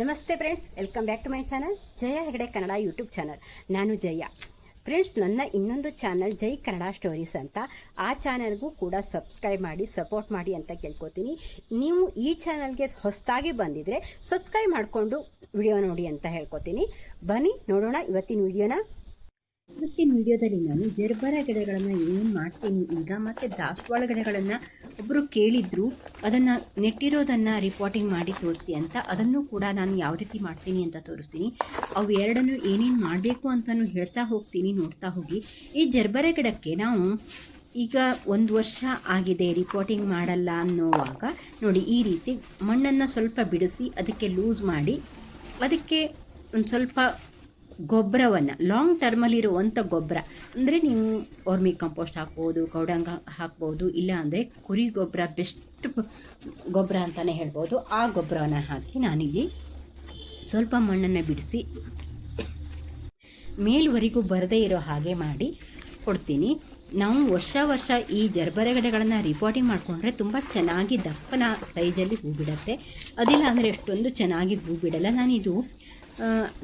ನಮಸ್ತೆ friends welcome back to my channel Jaya Hegde Kannada YouTube channel ನಾನು Jaya. Friends ನನ್ನ ಇನ್ನೊಂದು ಚಾನಲ್ ಜೈ Kannada stories ಅಂತ. ಆ ಚಾನಲ್ಗೂ ಕೂಡ ಸಬ್ಸ್ಕ್ರೈಬ್ ಮಾಡಿ ಸಪೋರ್ಟ್ ಮಾಡಿ ಅಂತ ಕೇಳ್ಕೊತೀನಿ. ನೀವು ಈ ಚಾನಲ್ಗೆ ಹೊಸದಾಗಿ ಬಂದಿದ್ರೆ ಸಬ್ಸ್ಕ್ರೈಬ್ ಮಾಡಿಕೊಂಡು ವಿಡಿಯೋ ನೋಡಿ ಅಂತ ಹೇಳ್ಕೊತೀನಿ. ಬನ್ನಿ, ನೋಡೋಣ ಇವತ್ತಿನ ವಿಡಿಯೋನ ಇವತ್ತಿನ ವಿಡಿಯೋದಲ್ಲಿ ನಾನು ಜರ್ಬರ ಗಿಡಗಳನ್ನು ಏನು ಮಾಡ್ತೀನಿ ಈಗ ಮತ್ತು ದಾಸವಾಳ ಗಿಡಗಳನ್ನು ಒಬ್ಬರು ಕೇಳಿದ್ರು, ಅದನ್ನು ನೆಟ್ಟಿರೋದನ್ನು ರಿಪೋರ್ಟಿಂಗ್ ಮಾಡಿ ತೋರಿಸಿ ಅಂತ, ಅದನ್ನು ಕೂಡ ನಾನು ಯಾವ ರೀತಿ ಮಾಡ್ತೀನಿ ಅಂತ ತೋರಿಸ್ತೀನಿ. ಅವು ಎರಡನ್ನು ಏನೇನು ಮಾಡಬೇಕು ಅಂತಲೂ ಹೇಳ್ತಾ ಹೋಗ್ತೀನಿ, ನೋಡ್ತಾ ಹೋಗಿ. ಈ ಜರ್ಬರ ಗಿಡಕ್ಕೆ ನಾವು ಈಗ ಒಂದು ವರ್ಷ ಆಗಿದೆ ರಿಪೋರ್ಟಿಂಗ್ ಮಾಡಲ್ಲ ಅನ್ನೋವಾಗ, ನೋಡಿ ಈ ರೀತಿ ಮಣ್ಣನ್ನು ಸ್ವಲ್ಪ ಬಿಡಿಸಿ, ಅದಕ್ಕೆ ಲೂಸ್ ಮಾಡಿ, ಅದಕ್ಕೆ ಒಂದು ಸ್ವಲ್ಪ ಗೊಬ್ಬರವನ್ನು ಲಾಂಗ್ ಟರ್ಮಲ್ಲಿರುವಂಥ ಗೊಬ್ಬರ ಅಂದರೆ ನೀವು ವರ್ಮಿ ಕಂಪೋಸ್ಟ್ ಹಾಕ್ಬೋದು, ಕೌಡಂಗ ಹಾಕ್ಬೋದು, ಇಲ್ಲ ಅಂದರೆ ಕುರಿ ಗೊಬ್ಬರ ಬೆಸ್ಟ್ ಗೊಬ್ಬರ ಅಂತಲೇ ಹೇಳ್ಬೋದು. ಆ ಗೊಬ್ಬರವನ್ನು ಹಾಕಿ ನಾನಿಲ್ಲಿ ಸ್ವಲ್ಪ ಮಣ್ಣನ್ನು ಬಿಡಿಸಿ ಮೇಲ್ವರೆಗೂ ಬರದೇ ಇರೋ ಹಾಗೆ ಮಾಡಿ ಕೊಡ್ತೀನಿ. ನಾವು ವರ್ಷ ವರ್ಷ ಈ ಜರ್ಬರೆಗಡೆಗಳನ್ನು ರಿಪೋರ್ಟಿಂಗ್ ಮಾಡಿಕೊಂಡ್ರೆ ತುಂಬ ಚೆನ್ನಾಗಿ ದಪ್ಪನ ಸೈಜಲ್ಲಿ ಹೂ ಬಿಡುತ್ತೆ. ಅದಿಲ್ಲ ಅಂದರೆ ಎಷ್ಟೊಂದು ಚೆನ್ನಾಗಿ ಹೂ ಬಿಡಲ್ಲ. ನಾನಿದು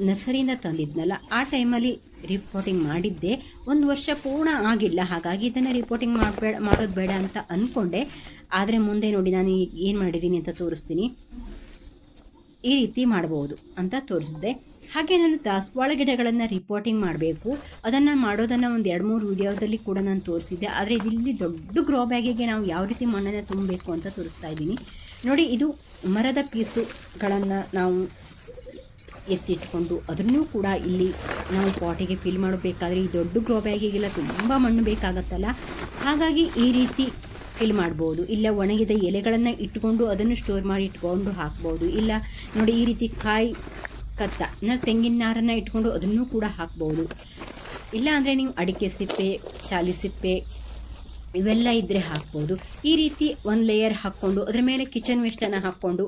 ನರ್ಸರಿಯಿಂದ ತಂದಿದ್ನಲ್ಲ, ಆ ಟೈಮಲ್ಲಿ ರಿಪೋರ್ಟಿಂಗ್ ಮಾಡಿದ್ದೆ. ಒಂದು ವರ್ಷ ಪೂರ್ಣ ಆಗಿಲ್ಲ. ಹಾಗಾಗಿ ಇದನ್ನು ರಿಪೋರ್ಟಿಂಗ್ ಮಾಡಬೇಡ ಮಾಡೋದು ಬೇಡ ಅಂತ ಅಂದ್ಕೊಂಡೆ ಆದರೆ ಮುಂದೆ ನೋಡಿ ನಾನು ಏನು ಮಾಡಿದ್ದೀನಿ ಅಂತ ತೋರಿಸ್ತೀನಿ. ಈ ರೀತಿ ಮಾಡ್ಬೋದು ಅಂತ ತೋರಿಸಿದೆ. ಹಾಗೆ ನಾನು ದಾಸವಾಳ ಗಿಡಗಳನ್ನು ರಿಪೋರ್ಟಿಂಗ್ ಮಾಡಬೇಕು. ಅದನ್ನು ಮಾಡೋದನ್ನು ಒಂದು ಎರಡು ಮೂರು ವಿಡಿಯೋದಲ್ಲಿ ಕೂಡ ನಾನು ತೋರಿಸಿದ್ದೆ. ಆದರೆ ಇಲ್ಲಿ ದೊಡ್ಡ ಗ್ರೋ ಬ್ಯಾಗಿಗೆ ನಾವು ಯಾವ ರೀತಿ ಮಣ್ಣನ್ನು ತುಂಬಬೇಕು ಅಂತ ತೋರಿಸ್ತಾ ಇದ್ದೀನಿ. ನೋಡಿ, ಇದು ಮರದ ಪೀಸುಗಳನ್ನು ನಾವು ಎತ್ತಿಟ್ಕೊಂಡು ಅದನ್ನೂ ಕೂಡ ಇಲ್ಲಿ ನಾವು ಪಾಟಿಗೆ ಫಿಲ್ ಮಾಡಬೇಕಾದ್ರೆ ಈ ದೊಡ್ಡ ಗ್ರೋ ಬ್ಯಾಗಿಗೆಲ್ಲ ತುಂಬ ಮಣ್ಣು ಬೇಕಾಗತ್ತಲ್ಲ? ಹಾಗಾಗಿ ಈ ರೀತಿ ಫಿಲ್ ಮಾಡ್ಬೋದು. ಇಲ್ಲ ಒಣಗಿದ ಎಲೆಗಳನ್ನು ಇಟ್ಕೊಂಡು ಅದನ್ನು ಸ್ಟೋರ್ ಮಾಡಿ ಇಟ್ಕೊಂಡು ಹಾಕ್ಬೋದು. ಇಲ್ಲ ನೋಡಿ, ಈ ರೀತಿ ಕಾಯಿ ಕತ್ತ. ಅಂದರೆ ತೆಂಗಿನ ನಾರನ್ನು ಇಟ್ಕೊಂಡು ಅದನ್ನು ಕೂಡ ಹಾಕ್ಬೋದು. ಇಲ್ಲ ಅಂದರೆ ನೀವು ಅಡಿಕೆ ಸಿಪ್ಪೆ, ಚಾಲಿ ಸಿಪ್ಪೆ ಇವೆಲ್ಲ ಇದ್ದರೆ ಹಾಕ್ಬೋದು. ಈ ರೀತಿ ಒಂದು ಲೇಯರ್ ಹಾಕ್ಕೊಂಡು, ಅದರ ಮೇಲೆ ಕಿಚನ್ ವೇಸ್ಟನ್ನು ಹಾಕ್ಕೊಂಡು,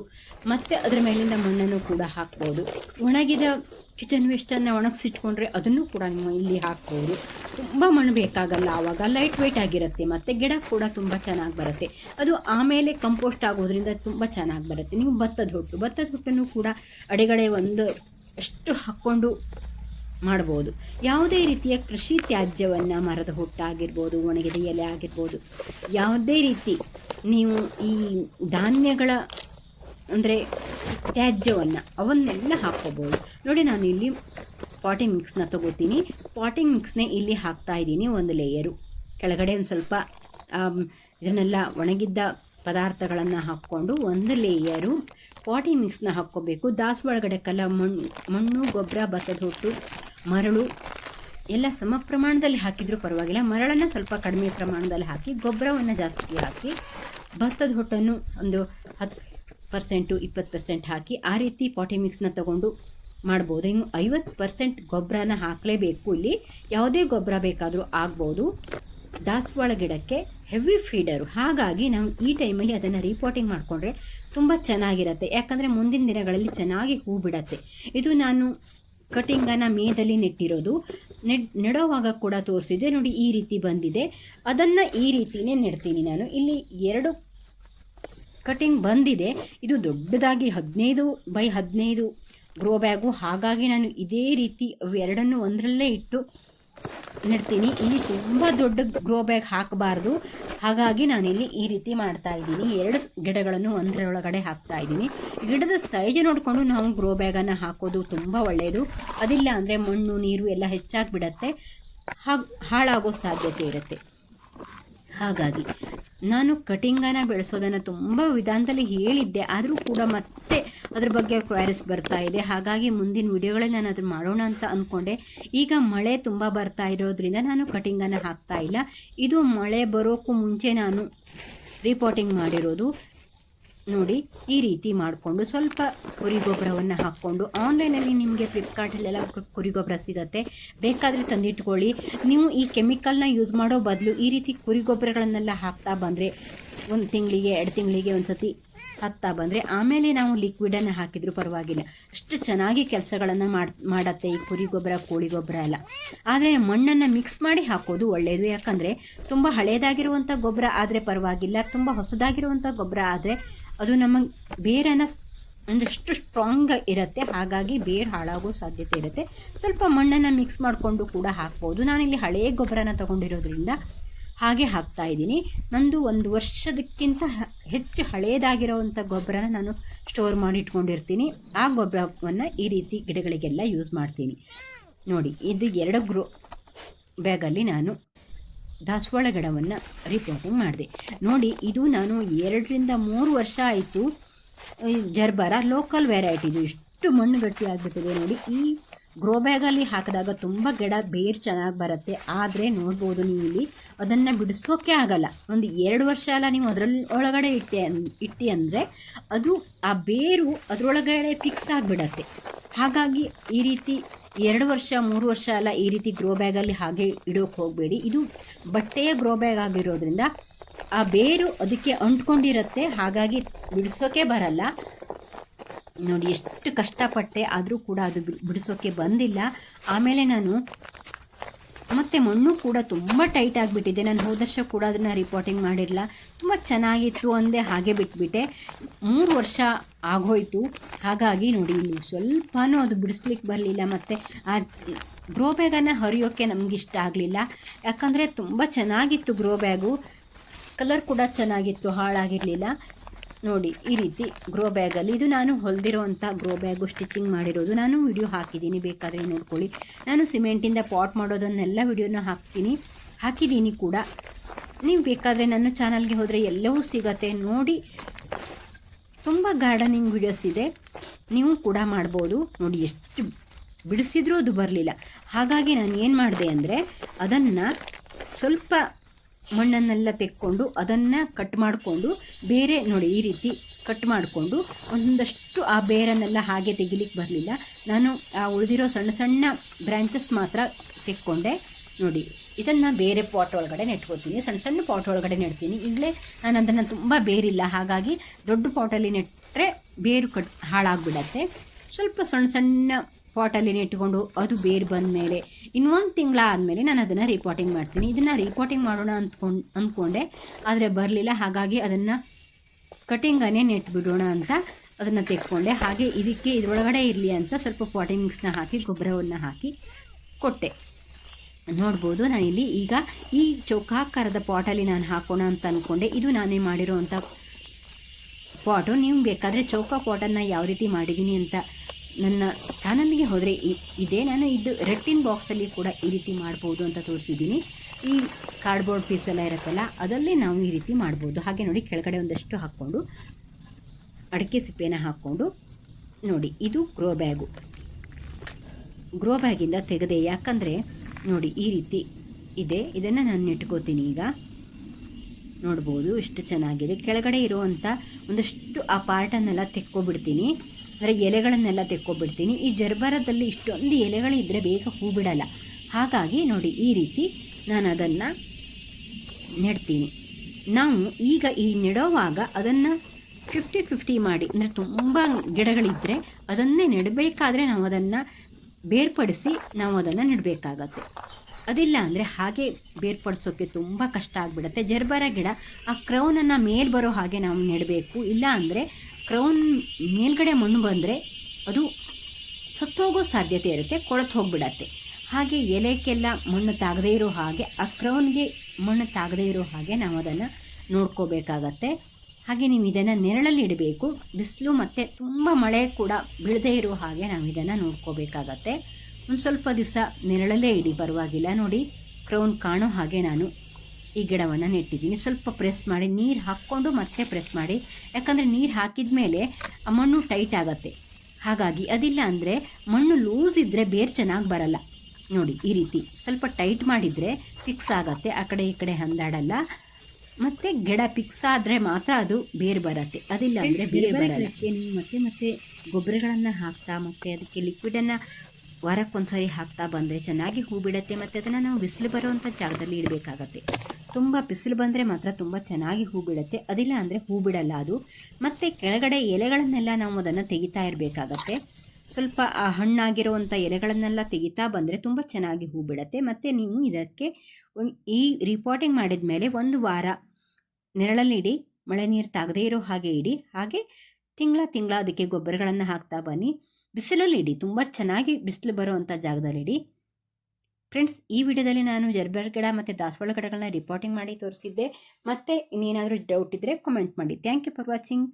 ಮತ್ತೆ ಅದರ ಮೇಲಿಂದ ಮಣ್ಣನ್ನು ಕೂಡ ಹಾಕ್ಬೋದು. ಒಣಗಿದ ಕಿಚನ್ ವೇಸ್ಟನ್ನು ಒಣಗಿಸಿಟ್ಕೊಂಡ್ರೆ ಅದನ್ನು ಕೂಡ ನೀವು ಇಲ್ಲಿ ಹಾಕ್ಬೋದು. ತುಂಬ ಮಣ್ಣು ಬೇಕಾಗಲ್ಲ ಆವಾಗ. ಲೈಟ್ ವೆಯ್ಟ್ ಆಗಿರುತ್ತೆ, ಮತ್ತು ಗಿಡ ಕೂಡ ತುಂಬ ಚೆನ್ನಾಗಿ ಬರುತ್ತೆ. ಅದು ಆಮೇಲೆ ಕಂಪೋಸ್ಟ್ ಆಗೋದ್ರಿಂದ ತುಂಬ ಚೆನ್ನಾಗಿ ಬರುತ್ತೆ. ನೀವು ಭತ್ತದ ಹೊಟ್ಟು, ಭತ್ತದ ಹೊಟ್ಟನ್ನು ಕೂಡ ಅಡೆಗಡೆ ಒಂದು ಅಷ್ಟು ಹಾಕ್ಕೊಂಡು ಮಾಡ್ಬೋದು ಯಾವುದೇ ರೀತಿಯ ಕೃಷಿ ತ್ಯಾಜ್ಯವನ್ನು ಮರದ ಹುಟ್ಟಾಗಿರ್ಬೋದು, ಒಣಗಿದ ಎಲೆ ಆಗಿರ್ಬೋದು, ಯಾವುದೇ ರೀತಿ ನೀವು ಈ ಧಾನ್ಯಗಳ ಅಂದರೆ ತ್ಯಾಜ್ಯವನ್ನು ಅವನ್ನೆಲ್ಲ ಹಾಕ್ಕೋಬೋದು ನೋಡಿ ನಾನು ಇಲ್ಲಿ ಪಾಟಿಂಗ್ ಮಿಕ್ಸ್ನ ತಗೋತೀನಿ. ಪಾಟಿಂಗ್ ಮಿಕ್ಸ್ನೇ ಇಲ್ಲಿ ಹಾಕ್ತಾ ಇದ್ದೀನಿ ಒಂದು ಲೇಯರು ಕೆಳಗಡೆ ಒಂದು ಸ್ವಲ್ಪ ಇದನ್ನೆಲ್ಲ ಒಣಗಿದ್ದ ಪದಾರ್ಥಗಳನ್ನು ಹಾಕ್ಕೊಂಡು ಒಂದು ಲೇಯರು ಪಾಟಿ ಮಿಕ್ಸ್ನ ಹಾಕ್ಕೋಬೇಕು. ದಾಸವಾಳಗಡೆ ಕಲ, ಮಣ್ಣು ಮಣ್ಣು ಗೊಬ್ಬರ ಭತ್ತದ ಹೊಟ್ಟು ಮರಳು ಎಲ್ಲ ಸಮ ಪ್ರಮಾಣದಲ್ಲಿ ಹಾಕಿದರೂ ಪರವಾಗಿಲ್ಲ. ಮರಳನ್ನು ಸ್ವಲ್ಪ ಕಡಿಮೆ ಪ್ರಮಾಣದಲ್ಲಿ ಹಾಕಿ ಗೊಬ್ಬರವನ್ನು ಜಾಸ್ತಿ ಹಾಕಿ ಭತ್ತದ ಹೊಟ್ಟನ್ನು ಒಂದು ಹತ್ತು ಪರ್ಸೆಂಟು ಇಪ್ಪತ್ತು ಪರ್ಸೆಂಟ್ ಹಾಕಿ, ಆ ರೀತಿ ಪಾಟಿ ಮಿಕ್ಸ್ನ ತಗೊಂಡು ಮಾಡ್ಬೋದು. ಇನ್ನು ಐವತ್ತು ಪರ್ಸೆಂಟ್ ಗೊಬ್ಬರನ ಹಾಕಲೇಬೇಕು. ಇಲ್ಲಿ ಯಾವುದೇ ಗೊಬ್ಬರ ಬೇಕಾದರೂ ಆಗ್ಬೋದು. ದಾಸವಾಳ ಗಿಡಕ್ಕೆ ಹೆವಿ ಫೀಡರು ಹಾಗಾಗಿ ನಾವು ಈ ಟೈಮಲ್ಲಿ ಅದನ್ನು ರಿಪೋರ್ಟಿಂಗ್ ಮಾಡಿಕೊಂಡ್ರೆ ತುಂಬ ಚೆನ್ನಾಗಿರುತ್ತೆ. ಯಾಕಂದರೆ ಮುಂದಿನ ದಿನಗಳಲ್ಲಿ ಚೆನ್ನಾಗಿ ಹೂ ಬಿಡತ್ತೆ. ಇದು ನಾನು ಕಟಿಂಗನ್ನು ಮೇದಲ್ಲಿ ನೆಟ್ಟಿರೋದು. ನೆಡ್, ನೆಡೋವಾಗ ಕೂಡ ತೋರಿಸಿದೆ ನೋಡಿ, ಈ ರೀತಿ ಬಂದಿದೆ. ಅದನ್ನು ಈ ರೀತಿಯೇ ನೆಡ್ತೀನಿ ನಾನು. ಇಲ್ಲಿ ಎರಡು ಕಟಿಂಗ್ ಬಂದಿದೆ. ಇದು ದೊಡ್ಡದಾಗಿ ಹದಿನೈದು ಬೈ ಹದಿನೈದು ಗ್ರೋ ಬ್ಯಾಗು ಹಾಗಾಗಿ ನಾನು ಇದೇ ರೀತಿ ಎರಡನ್ನು ಒಂದರಲ್ಲೇ ಇಟ್ಟು ನೆಡ್ತೀನಿ ಇಲ್ಲಿ ತುಂಬ ದೊಡ್ಡ ಗ್ರೋ ಬ್ಯಾಗ್ ಹಾಕಬಾರ್ದು. ಹಾಗಾಗಿ ನಾನಿಲ್ಲಿ ಈ ರೀತಿ ಮಾಡ್ತಾ ಇದ್ದೀನಿ. ಎರಡು ಗಿಡಗಳನ್ನು ಒಂದರೊಳಗಡೆ ಹಾಕ್ತಾ ಇದ್ದೀನಿ. ಗಿಡದ ಸೈಜ್ ನೋಡಿಕೊಂಡು ನಾವು ಗ್ರೋ ಬ್ಯಾಗನ್ನು ಹಾಕೋದು ತುಂಬ ಒಳ್ಳೆಯದು ಅದಿಲ್ಲ ಅಂದರೆ ಮಣ್ಣು, ನೀರು ಎಲ್ಲ ಹೆಚ್ಚಾಗಿ ಬಿಡತ್ತೆ ಹಾಳಾಗೋ ಸಾಧ್ಯತೆ ಇರುತ್ತೆ. ಹಾಗಾಗಿ ನಾನು ಕಟಿಂಗನ್ನು ಬೆಳೆಸೋದನ್ನು ತುಂಬ ವಿಧಾನದಲ್ಲಿ ಹೇಳಿದ್ದೆ. ಆದರೂ ಕೂಡ ಮತ್ತೆ ಅದ್ರ ಬಗ್ಗೆ ಕ್ವೈರೀಸ್ ಬರ್ತಾ ಇದೆ. ಹಾಗಾಗಿ ಮುಂದಿನ ವಿಡಿಯೋಗಳಲ್ಲಿ ನಾನು ಅದನ್ನು ಮಾಡೋಣ ಅಂತ ಅಂದ್ಕೊಂಡೆ ಈಗ ಮಳೆ ತುಂಬ ಬರ್ತಾ ಇರೋದ್ರಿಂದ ನಾನು ಕಟಿಂಗನ್ನು ಹಾಕ್ತಾ ಇಲ್ಲ. ಇದು ಮಳೆ ಬರೋಕ್ಕೂ ಮುಂಚೆ ನಾನು ರಿಪೋರ್ಟಿಂಗ್ ಮಾಡಿರೋದು. ನೋಡಿ, ಈ ರೀತಿ ಮಾಡಿಕೊಂಡು ಸ್ವಲ್ಪ ಕುರಿ ಗೊಬ್ಬರವನ್ನು ಹಾಕ್ಕೊಂಡು ಆನ್ಲೈನಲ್ಲಿ ನಿಮಗೆ ಫ್ಲಿಪ್ಕಾರ್ಟಲ್ಲೆಲ್ಲ ಕುರಿ ಗೊಬ್ಬರ ಸಿಗುತ್ತೆ. ಬೇಕಾದರೆ ತಂದಿಟ್ಕೊಳ್ಳಿ. ನೀವು ಈ ಕೆಮಿಕಲ್ನ ಯೂಸ್ ಮಾಡೋ ಬದಲು ಈ ರೀತಿ ಕುರಿ ಗೊಬ್ಬರಗಳನ್ನೆಲ್ಲ ಹಾಕ್ತಾ ಬಂದರೆ ಒಂದು ತಿಂಗಳಿಗೆ, ಎರಡು ತಿಂಗಳಿಗೆ ಒಂದು ಸತಿ ಹಾಕ್ತಾ ಬಂದರೆ ಆಮೇಲೆ ನಾವು ಲಿಕ್ವಿಡನ್ನು ಹಾಕಿದರೂ ಪರವಾಗಿಲ್ಲ. ಅಷ್ಟು ಚೆನ್ನಾಗಿ ಕೆಲಸಗಳನ್ನು ಮಾಡಿ, ಮಾಡತ್ತೆ ಈ ಕುರಿ ಗೊಬ್ಬರ, ಕೋಳಿ ಗೊಬ್ಬರ ಎಲ್ಲ. ಆದರೆ ಮಣ್ಣನ್ನು ಮಿಕ್ಸ್ ಮಾಡಿ ಹಾಕೋದು ಒಳ್ಳೆಯದು ಯಾಕಂದರೆ ತುಂಬ ಹಳೇದಾಗಿರುವಂಥ ಗೊಬ್ಬರ ಆದರೆ ಪರವಾಗಿಲ್ಲ. ತುಂಬ ಹೊಸದಾಗಿರುವಂಥ ಗೊಬ್ಬರ ಆದರೆ ಅದು ನಮ್ಮ ಬೇರನ್ನು ಒಂದಷ್ಟು ಸ್ಟ್ರಾಂಗ್ ಇರುತ್ತೆ. ಹಾಗಾಗಿ ಬೇರು ಹಾಳಾಗೋ ಸಾಧ್ಯತೆ ಇರುತ್ತೆ. ಸ್ವಲ್ಪ ಮಣ್ಣನ್ನು ಮಿಕ್ಸ್ ಮಾಡಿಕೊಂಡು ಕೂಡ ಹಾಕ್ಬೋದು. ನಾನಿಲ್ಲಿ ಹಳೆಯ ಗೊಬ್ಬರನ ತೊಗೊಂಡಿರೋದ್ರಿಂದ ಹಾಗೆ ಹಾಕ್ತಾ ಇದ್ದೀನಿ. ನಂದು ಒಂದು ವರ್ಷದಕ್ಕಿಂತ ಹೆಚ್ಚು ಹಳೆಯದಾಗಿರೋವಂಥ ಗೊಬ್ಬರನ ನಾನು ಸ್ಟೋರ್ ಮಾಡಿ ಇಟ್ಕೊಂಡಿರ್ತೀನಿ ಆ ಗೊಬ್ಬರವನ್ನು ಈ ರೀತಿ ಗಿಡಗಳಿಗೆಲ್ಲ ಯೂಸ್ ಮಾಡ್ತೀನಿ. ನೋಡಿ, ಇದು ಎರಡು ಗ್ರೋ ಬ್ಯಾಗಲ್ಲಿ ನಾನು ದಾಸವಾಳ ಗಿಡವನ್ನು ರಿಪೋರ್ಟಿಂಗ್ ಮಾಡಿದೆ. ನೋಡಿ, ಇದು ನಾನು ಎರಡರಿಂದ ಮೂರು ವರ್ಷ ಆಯಿತು. ಜರ್ಬಾರ ಲೋಕಲ್ ವೆರೈಟಿದು ಎಷ್ಟು ಮಣ್ಣು ಗಟ್ಟಿ ಆಗಿಬಿಟ್ಟಿದೆ ನೋಡಿ. ಈ ಗ್ರೋ ಬ್ಯಾಗಲ್ಲಿ ಹಾಕಿದಾಗ ತುಂಬ ಗಿಡ ಬೇರು ಚೆನ್ನಾಗಿ ಬರುತ್ತೆ. ಆದರೆ ನೋಡ್ಬೋದು ನೀವು ಇಲ್ಲಿ ಅದನ್ನು ಬಿಡಿಸೋಕೆ ಆಗಲ್ಲ. ಒಂದು ಎರಡು ವರ್ಷ ಎಲ್ಲ ನೀವು ಅದರಲ್ಲಿ ಒಳಗಡೆ ಇಟ್ಟೆ ಇಟ್ಟಿ ಅಂದರೆ ಅದು ಆ ಬೇರು ಅದರೊಳಗಡೆ ಫಿಕ್ಸ್ ಆಗಿಬಿಡತ್ತೆ. ಹಾಗಾಗಿ ಈ ರೀತಿ ಎರಡು ವರ್ಷ, ಮೂರು ವರ್ಷ ಎಲ್ಲ ಈ ರೀತಿ ಗ್ರೋ ಬ್ಯಾಗಲ್ಲಿ ಹಾಗೆ ಇಡೋಕೆ ಹೋಗಬೇಡಿ. ಇದು ಬಟ್ಟೆಯ ಗ್ರೋ ಬ್ಯಾಗ್ ಆಗಿರೋದ್ರಿಂದ ಆ ಬೇರು ಅದಕ್ಕೆ ಅಂಟ್ಕೊಂಡಿರುತ್ತೆ. ಹಾಗಾಗಿ ಬಿಡಿಸೋಕೆ ಬರಲ್ಲ. ನೋಡಿ, ಎಷ್ಟು ಕಷ್ಟಪಟ್ಟೆ ಆದರೂ ಕೂಡ ಅದು ಬಿ- ಬಿಡಿಸೋಕೆ ಬಂದಿಲ್ಲ. ಆಮೇಲೆ ನಾನು ಮತ್ತು ಮಣ್ಣು ಕೂಡ ತುಂಬ ಟೈಟ್ ಆಗಿಬಿಟ್ಟಿದೆ. ನಾನು ಹೋದ ವರ್ಷ ಕೂಡ ಅದನ್ನು ರಿಪೋರ್ಟಿಂಗ್ ಮಾಡಿರಲಿಲ್ಲ. ತುಂಬ ಚೆನ್ನಾಗಿತ್ತು ಅಂದೇ ಹಾಗೆ ಬಿಟ್ಬಿಟ್ಟೆ. ಮೂರು ವರ್ಷ ಆಗೋಯ್ತು. ಹಾಗಾಗಿ ನೋಡಿ, ಇಲ್ಲಿ ಸ್ವಲ್ಪನೂ ಅದು ಬಿಡಿಸ್ಲಿಕ್ಕೆ ಬರಲಿಲ್ಲ ಮತ್ತು ಆ ಗ್ರೋ ಬ್ಯಾಗನ್ನು ಹರಿಯೋಕ್ಕೆ ನಮಗಿಷ್ಟ ಆಗಲಿಲ್ಲ. ಯಾಕಂದರೆ ತುಂಬ ಚೆನ್ನಾಗಿತ್ತು ಗ್ರೋ ಬ್ಯಾಗು ಕಲರ್ ಕೂಡ ಚೆನ್ನಾಗಿತ್ತು, ಹಾಳಾಗಿರಲಿಲ್ಲ. ನೋಡಿ, ಈ ರೀತಿ ಗ್ರೋ ಬ್ಯಾಗಲ್ಲಿ ಇದು ನಾನು ಹೊಲಿದಿರೋವಂಥ ಗ್ರೋ ಬ್ಯಾಗು ಸ್ಟಿಚಿಂಗ್ ಮಾಡಿರೋದು. ನಾನು ವಿಡಿಯೋ ಹಾಕಿದ್ದೀನಿ, ಬೇಕಾದರೆ ನೋಡ್ಕೊಳ್ಳಿ. ನಾನು ಸಿಮೆಂಟಿಂದ ಪಾಟ್ ಮಾಡೋದನ್ನೆಲ್ಲ ವಿಡಿಯೋನ ಹಾಕ್ತೀನಿ. ಹಾಕಿದ್ದೀನಿ ಕೂಡ. ನೀವು ಬೇಕಾದರೆ ನನ್ನ ಚಾನಲ್ಗೆ ಹೋದರೆ ಎಲ್ಲವೂ ಸಿಗತ್ತೆ. ನೋಡಿ, ತುಂಬ ಗಾರ್ಡನಿಂಗ್ ವಿಡಿಯೋಸ್ ಇದೆ. ನೀವು ಕೂಡ ಮಾಡ್ಬೋದು. ನೋಡಿ, ಎಷ್ಟು ಬಿಡಿಸಿದ್ರೂ ಅದು ಬರಲಿಲ್ಲ. ಹಾಗಾಗಿ ನಾನು ಏನು ಮಾಡಿದೆ ಅಂದರೆ, ಅದನ್ನು ಸ್ವಲ್ಪ ಮಣ್ಣನ್ನೆಲ್ಲ ತೆಕ್ಕೊಂಡು ಅದನ್ನು ಕಟ್ ಮಾಡಿಕೊಂಡು ಬೇರೆ ನೋಡಿ ಈ ರೀತಿ ಕಟ್ ಮಾಡಿಕೊಂಡು ಒಂದಷ್ಟು ಆ ಬೇರನ್ನೆಲ್ಲ ಹಾಗೆ ತೆಗಿಲಿಕ್ಕೆ ಬರಲಿಲ್ಲ. ನಾನು ಆ ಉಳಿದಿರೋ ಸಣ್ಣ ಸಣ್ಣ ಬ್ರ್ಯಾಂಚಸ್ ಮಾತ್ರ ತೆಕ್ಕೊಂಡೆ. ನೋಡಿ, ಇದನ್ನು ಬೇರೆ ಪಾಟ್ ಒಳಗಡೆ ನೆಟ್ಕೋತೀನಿ. ಸಣ್ಣ ಸಣ್ಣ ಪಾಟ್ ಒಳಗಡೆ ನೆಡ್ತೀನಿ. ಇಲ್ಲೇ ನಾನು ಅದನ್ನು ತುಂಬ ಬೇರಿಲ್ಲ. ಹಾಗಾಗಿ ದೊಡ್ಡ ಪಾಟಲ್ಲಿ ನೆಟ್ಟರೆ ಬೇರು ಕಟ್ ಹಾಳಾಗ್ಬಿಡತ್ತೆ. ಸ್ವಲ್ಪ ಸಣ್ಣ ಸಣ್ಣ ಪಾಟಲ್ಲಿ ನೆಟ್ಕೊಂಡು ಅದು ಬೇರು ಬಂದ ಮೇಲೆ ಇನ್ನೊಂದು ತಿಂಗಳ ಆದಮೇಲೆ ನಾನು ಅದನ್ನು ರಿಪೋರ್ಟಿಂಗ್ ಮಾಡ್ತೀನಿ. ಇದನ್ನು ರಿಪೋರ್ಟಿಂಗ್ ಮಾಡೋಣ ಅಂದ್ಕೊಂಡು ಅಂದ್ಕೊಂಡೆ. ಆದರೆ ಬರಲಿಲ್ಲ. ಹಾಗಾಗಿ ಅದನ್ನು ಕಟಿಂಗನ್ನೇ ನೆಟ್ಬಿಡೋಣ ಅಂತ ಅದನ್ನು ತೆಕ್ಕೊಂಡೆ. ಹಾಗೆ ಇದಕ್ಕೆ ಇದರೊಳಗಡೆ ಇರಲಿ ಅಂತ ಸ್ವಲ್ಪ ಪಾಟಿಂಗ್ಸ್ನ ಹಾಕಿ, ಗೊಬ್ಬರವನ್ನು ಹಾಕಿ ಕೊಟ್ಟೆ. ನೋಡ್ಬೋದು ನಾನಿಲ್ಲಿ ಈಗ ಈ ಚೌಕಾಕಾರದ ಪಾಟಲ್ಲಿ ನಾನು ಹಾಕೋಣ ಅಂತ ಅಂದ್ಕೊಂಡೆ ಇದು ನಾನೇ ಮಾಡಿರೋವಂಥ ಪಾಟು ನೀವು ಬೇಕಾದರೆ ಚೌಕ ಪಾಟನ್ನು ಯಾವ ರೀತಿ ಮಾಡಿದ್ದೀನಿ ಅಂತ ನನ್ನ ಚಾನಲ್ಗೆ ಹೋದರೆ ಇದೆ ನಾನು ಇದು ರೆಟ್ಟಿನ್ ಬಾಕ್ಸಲ್ಲಿ ಕೂಡ ಈ ರೀತಿ ಮಾಡ್ಬೋದು ಅಂತ ತೋರಿಸಿದ್ದೀನಿ. ಈ ಕಾರ್ಡ್ಬೋರ್ಡ್ ಪೀಸ್ ಎಲ್ಲ ಇರುತ್ತಲ್ಲ ಅದರಲ್ಲಿ ನಾವು ಈ ರೀತಿ ಮಾಡ್ಬೋದು. ಹಾಗೆ ನೋಡಿ, ಕೆಳಗಡೆ ಒಂದಷ್ಟು ಹಾಕ್ಕೊಂಡು, ಅಡಿಕೆ ಸಿಪ್ಪೆನ ಹಾಕ್ಕೊಂಡು ನೋಡಿ, ಇದು ಗ್ರೋ ಬ್ಯಾಗು ಗ್ರೋ ಬ್ಯಾಗಿಂದ ತೆಗೆದೆ, ಯಾಕಂದರೆ ನೋಡಿ, ಈ ರೀತಿ ಇದೆ. ಇದನ್ನು ನಾನು ನೆಟ್ಕೋತೀನಿ ಈಗ. ನೋಡ್ಬೋದು, ಎಷ್ಟು ಚೆನ್ನಾಗಿದೆ. ಕೆಳಗಡೆ ಇರುವಂಥ ಒಂದಷ್ಟು ಆ ಪಾರ್ಟನ್ನೆಲ್ಲ ತೆಕ್ಕೊಬಿಡ್ತೀನಿ. ಅಂದರೆ ಎಲೆಗಳನ್ನೆಲ್ಲ ತೆಕ್ಕೊಬಿಡ್ತೀನಿ. ಈ ಜರ್ಬರದಲ್ಲಿ ಇಷ್ಟೊಂದು ಎಲೆಗಳಿದ್ದರೆ ಬೇಗ ಹೂ ಬಿಡಲ್ಲ ಹಾಗಾಗಿ ನೋಡಿ, ಈ ರೀತಿ ನಾನು ಅದನ್ನು ನೆಡ್ತೀನಿ. ನಾವು ಈಗ ಈ ನೆಡೋವಾಗ ಅದನ್ನು ಫಿಫ್ಟಿ ಫಿಫ್ಟಿ ಮಾಡಿ, ಅಂದರೆ ತುಂಬ ಗಿಡಗಳಿದ್ದರೆ ಅದನ್ನೇ ನೆಡಬೇಕಾದ್ರೆ ನಾವು ಅದನ್ನು ಬೇರ್ಪಡಿಸಿ ನಾವು ಅದನ್ನು ನೆಡಬೇಕಾಗತ್ತೆ. ಅದಿಲ್ಲ ಅಂದರೆ ಹಾಗೆ ಬೇರ್ಪಡಿಸೋಕ್ಕೆ ತುಂಬ ಕಷ್ಟ ಆಗಿಬಿಡುತ್ತೆ. ಜರ್ಬರ ಗಿಡ ಆ ಕ್ರೌನನ್ನು ಮೇಲೆ ಬರೋ ಹಾಗೆ ನಾವು ನೆಡಬೇಕು. ಇಲ್ಲ ಅಂದರೆ ಕ್ರೌನ್ ಮೇಲ್ಗಡೆ ಮಣ್ಣು ಬಂದರೆ ಅದು ಸತ್ತೋಗೋ ಸಾಧ್ಯತೆ ಇರುತ್ತೆ, ಕೊಳತು ಹೋಗಿಬಿಡತ್ತೆ. ಹಾಗೆ ಎಲೆಕ್ಕೆಲ್ಲ ಮಣ್ಣು ತಾಗದೇ ಇರೋ ಹಾಗೆ, ಆ ಕ್ರೌನ್ಗೆ ಮಣ್ಣು ತಾಗದೇ ಇರೋ ಹಾಗೆ ನಾವು ಅದನ್ನು ನೋಡ್ಕೋಬೇಕಾಗತ್ತೆ. ಹಾಗೆ ನೀವು ಇದನ್ನು ನೆರಳಲ್ಲಿ ಇಡಬೇಕು, ಬಿಸಿಲು ಮತ್ತು ತುಂಬ ಮಳೆ ಕೂಡ ಬೀಳದೇ ಇರೋ ಹಾಗೆ ನಾವು ಇದನ್ನು ನೋಡ್ಕೋಬೇಕಾಗತ್ತೆ. ಒಂದು ಸ್ವಲ್ಪ ದಿವಸ ನೆರಳಲ್ಲೇ ಇಡಿ, ಪರವಾಗಿಲ್ಲ. ನೋಡಿ, ಕ್ರೌನ್ ಕಾಣೋ ಹಾಗೆ ನಾನು ಈ ಗಿಡವನ್ನು ನೆಟ್ಟಿದ್ದೀನಿ. ಸ್ವಲ್ಪ ಪ್ರೆಸ್ ಮಾಡಿ ನೀರು ಹಾಕ್ಕೊಂಡು ಮತ್ತೆ ಪ್ರೆಸ್ ಮಾಡಿ. ಯಾಕಂದರೆ ನೀರು ಹಾಕಿದ ಮೇಲೆ ಆ ಮಣ್ಣು ಟೈಟ್ ಆಗುತ್ತೆ. ಹಾಗಾಗಿ ಅದಿಲ್ಲ ಅಂದರೆ ಮಣ್ಣು ಲೂಸ್ ಇದ್ದರೆ ಬೇರು ಚೆನ್ನಾಗಿ ಬರಲ್ಲ. ನೋಡಿ ಈ ರೀತಿ. ಸ್ವಲ್ಪ ಟೈಟ್ ಮಾಡಿದರೆ ಫಿಕ್ಸ್ ಆಗುತ್ತೆ. ಆ ಕಡೆ ಈ ಕಡೆ ಹಂದಾಡಲ್ಲ ಮತ್ತು ಗಿಡ ಫಿಕ್ಸ್ ಆದರೆ ಮಾತ್ರ ಅದು ಬೇರು ಬರುತ್ತೆ. ಅದಿಲ್ಲ ಅಂದರೆ ಬೇರೆ ಬರಲ್ಲ. ನೀವು ಮತ್ತೆ ಮತ್ತೆ ಗೊಬ್ಬರಗಳನ್ನು ಹಾಕ್ತಾ ಮತ್ತೆ ಅದಕ್ಕೆ ಲಿಕ್ವಿಡನ್ನು ವಾರಕ್ಕೊಂದ್ಸರಿ ಹಾಕ್ತಾ ಬಂದರೆ ಚೆನ್ನಾಗಿ ಹೂ ಬಿಡುತ್ತೆ. ಮತ್ತು ಅದನ್ನು ನಾವು ಬಿಸಿಲು ಬರುವಂಥ ಜಾಗದಲ್ಲಿ ಇಡಬೇಕಾಗತ್ತೆ. ತುಂಬ ಬಿಸಿಲು ಬಂದರೆ ಮಾತ್ರ ತುಂಬ ಚೆನ್ನಾಗಿ ಹೂ ಬಿಡುತ್ತೆ. ಅದಿಲ್ಲ ಅಂದರೆ ಹೂ ಬಿಡಲ್ಲ ಅದು. ಮತ್ತು ಕೆಳಗಡೆ ಎಲೆಗಳನ್ನೆಲ್ಲ ನಾವು ಅದನ್ನು ತೆಗಿತಾ ಇರಬೇಕಾಗತ್ತೆ. ಸ್ವಲ್ಪ, ಆ ಹಣ್ಣಾಗಿರುವಂಥ ಎಲೆಗಳನ್ನೆಲ್ಲ ತೆಗಿತಾ ಬಂದರೆ ತುಂಬ ಚೆನ್ನಾಗಿ ಹೂ ಬಿಡುತ್ತೆ. ಮತ್ತು ನೀವು ಇದಕ್ಕೆ ಈ ರಿಪೋರ್ಟಿಂಗ್ ಮಾಡಿದ ಮೇಲೆ ಒಂದು ವಾರ ನೆರಳಲ್ಲಿ ಇಡಿ, ಮಳೆ ನೀರು ತಾಗದೇ ಇರೋ ಹಾಗೆ ಇಡಿ. ಹಾಗೆ ತಿಂಗಳ ತಿಂಗಳ ಅದಕ್ಕೆ ಗೊಬ್ಬರಗಳನ್ನು ಹಾಕ್ತಾ ಬನ್ನಿ. ಬಿಸಿಲಲ್ಲಿ ಇಡಿ, ತುಂಬ ಚೆನ್ನಾಗಿ ಬಿಸಿಲು ಬರುವಂಥ ಜಾಗದಲ್ಲಿ ಇಡಿ. ಫ್ರೆಂಡ್ಸ್ ಈ ವಿಡಿಯೋದಲ್ಲಿ ನಾನು ಜರ್ಬರ್ ಗಿಡ ಮತ್ತು ದಾಸವಾಳ ಗಿಡಗಳನ್ನ ರಿಪೋರ್ಟಿಂಗ್ ಮಾಡಿ ತೋರಿಸಿದ್ದೆ. ಮತ್ತೆ ಇನ್ನೇನಾದರೂ ಡೌಟ್ ಇದ್ದರೆ ಕಾಮೆಂಟ್ ಮಾಡಿ. Thank you for watching